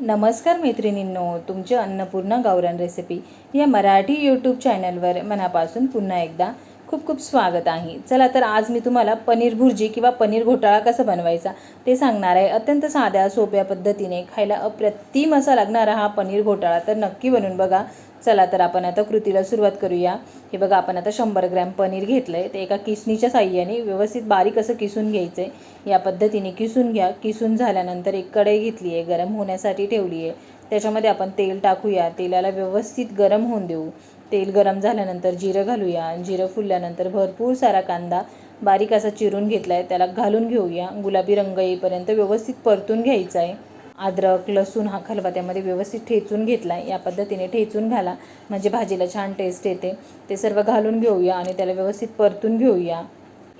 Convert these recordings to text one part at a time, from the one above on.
नमस्कार मैत्रिणींनो तुमचे अन्नपूर्णा गावरान रेसिपी या मराठी यूट्यूब चॅनलवर मनापासून पुन्हा एकदा खूप खूप स्वागत आहे. चला तर आज मी तुम्हाला पनीर भुर्जी किंवा पनीर घोटाळा कसा बनवायचा ते सांगणार आहे. अत्यंत साध्या सोप्या पद्धतीने खायला अप्रतिम असा लागणारा हा पनीर घोटाळा तर नक्की बनवून बघा. चला तर आपण आता कृतीला सुरुवात करूया. हे बघा आपण आता शंभर ग्रॅम पनीर घेतलं आहे ते एका किसणीच्या साह्याने व्यवस्थित बारीक असं किसून घ्यायचं आहे या पद्धतीने किसून घ्या. किसून झाल्यानंतर एक कढई घेतली आहे गरम होण्यासाठी ठेवली आहे. त्याच्यामध्ये आपण तेल टाकूया. तेलाला व्यवस्थित गरम होऊन देऊ. तेल गरम झाल्यानंतर जिरं घालूया. जिरं फुलल्यानंतर भरपूर सारा कांदा बारीक असा चिरून घेतला आहे त्याला घालून घेऊया. गुलाबी रंग येईपर्यंत व्यवस्थित परतून घ्यायचा आहे अद्रक लसूण हा खलबा त्यामध्ये व्यवस्थित ठेचून घेतला आहे या पद्धतीने ठेचून घाला. म्हणजे भाजीला छान टेस्ट येते. ते सर्व घालून घेऊया आणि त्याला व्यवस्थित परतून घेऊया.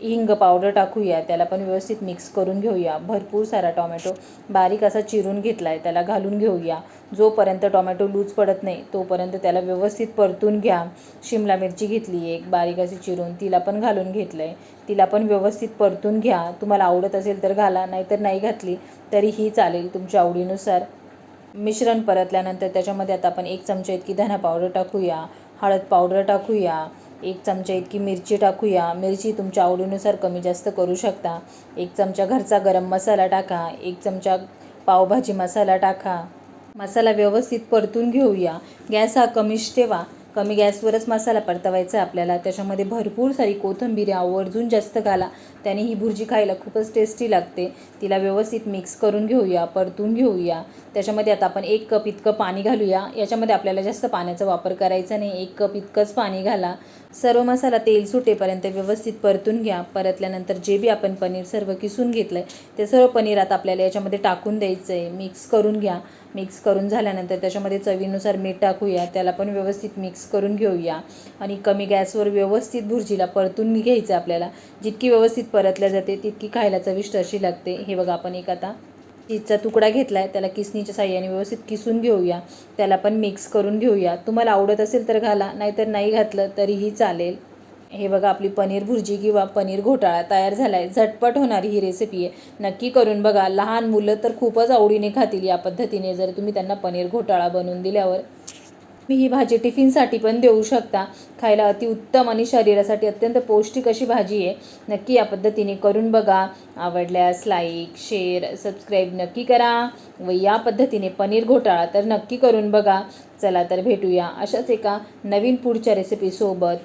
हिंग पावडर टाकूया. त्याला पण व्यवस्थित मिक्स करून घेऊया. भरपूर सारा टॉमॅटो बारीक असा चिरून घेतला आहे त्याला घालून घेऊया. जोपर्यंत टॉमॅटो लूज पडत नाही तोपर्यंत त्याला व्यवस्थित परतून घ्या. शिमला मिरची घेतली एक बारीक अशी चिरून तिला पण घालून घेतलं आहे तिला पण व्यवस्थित परतून घ्या. तुम्हाला आवडत असेल तर घाला नाहीतर नाही घातली तरीही चालेल तुमच्या आवडीनुसार. मिश्रण परतल्यानंतर त्याच्यामध्ये आता आपण एक चमचा इतकी धना पावडर टाकूया हळद पावडर टाकूया एक चमचा इतकी मिरची टाकूया. मिरची तुमच्या आवडीनुसार कमी जास्त करू शकता. एक चमचा घरचा गरम मसाला टाका एक चमचा पावभाजी मसाला टाका. मसाला व्यवस्थित परतून घेऊया. गॅस हा कमीच ठेवा. कमी गॅसवरच मसाला परतवायचा आपल्याला. त्याच्यामध्ये भरपूर सारी कोथंबीर आवर्जून जास्त घाला. त्याने ही भुर्जी खायला खूपच टेस्टी लागते. तिला व्यवस्थित मिक्स करून घेऊया परतून घेऊया. त्याच्यामध्ये आता आपण एक कप इतकं पाणी घालूया. याच्यामध्ये आपल्याला जास्त पाण्याचा वापर करायचा नाही. एक कप इतकंच पाणी घाला. सर्व मसाला तेल सुटेपर्यंत व्यवस्थित परतून घ्या. परतल्यानंतर जे बी आपण पनीर सर्व किसून घेतलं आहे ते सर्व पनीर आता आपल्याला याच्यामध्ये टाकून द्यायचं आहे मिक्स करून घ्या. मिक्स करून झाल्यानंतर त्याच्यामध्ये चवीनुसार मीठ टाकूया. त्याला पण व्यवस्थित मिक्स करून घेऊया. आणि कमी गॅसवर व्यवस्थित भुर्जीला परतून घ्यायचं आपल्याला. जितकी व्यवस्थित परतल्या जाते तितकी खायला चविष्ट अशी लागते. हे बघा आपण एक आता चीजचा तुकडा घेतला आहे त्याला किसणीच्या साह्याने व्यवस्थित किसून घेऊया. त्याला पण मिक्स करून घेऊया. तुम्हाला आवडत असेल तर घाला नाहीतर नाही घातलं तरीही चालेल. हे बघा आपली पनीर भुर्जी किंवा पनीर घोटाळा तयार झाला आहे झटपट होणारी ही रेसिपी आहे. नक्की करून बघा. लहान मुलं तर खूपच आवडीने खातील या पद्धतीने. जर तुम्ही त्यांना पनीर घोटाळा बनवून दिल्यावर. तुम्ही ही भाजी टिफिनसाठी पण देऊ शकता. खायला अतिउत्तम आणि शरीरासाठी अत्यंत पौष्टिक अशी भाजी आहे. नक्की या पद्धतीने करून बघा. आवडल्यास लाईक शेअर सबस्क्राईब नक्की करा. व या पद्धतीने पनीर घोटाळा तर नक्की करून बघा. चला तर भेटूया अशाच एका नवीन पुढच्या रेसिपीसोबत